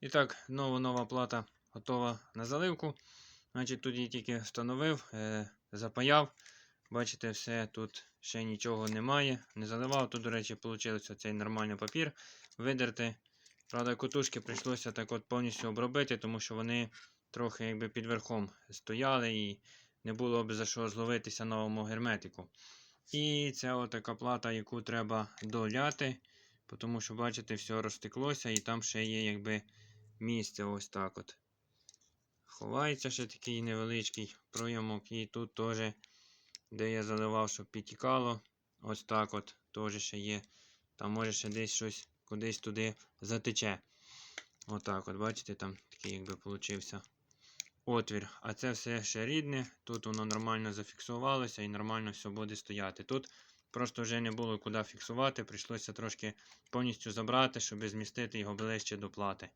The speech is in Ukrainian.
І так, знову нова плата готова на заливку. Значить, тут її тільки встановив, е, запаяв. Бачите, все, тут ще нічого немає. Не заливав. Тут, до речі, вийшло цей нормальний папір видерти. Правда, котушки прийшлося так от повністю обробити, тому що вони трохи якби під верхом стояли і не було б за що зловитися новому герметику. І це отака плата, яку треба доляти, тому що, бачите, все розтеклося і там ще є якби місце ось так от. Ховається ще такий невеличкий пройомок. І тут теж, де я заливав, щоб підтікало, ось так от теж ще є. Там може ще десь щось кудись туди затече. Отак от, бачите, там такий якби получився отвір. А це все ще рідне. Тут воно нормально зафіксувалося і нормально все буде стояти. Тут просто вже не було куди фіксувати, прийшлося трошки повністю забрати, щоб змістити його ближче до плати.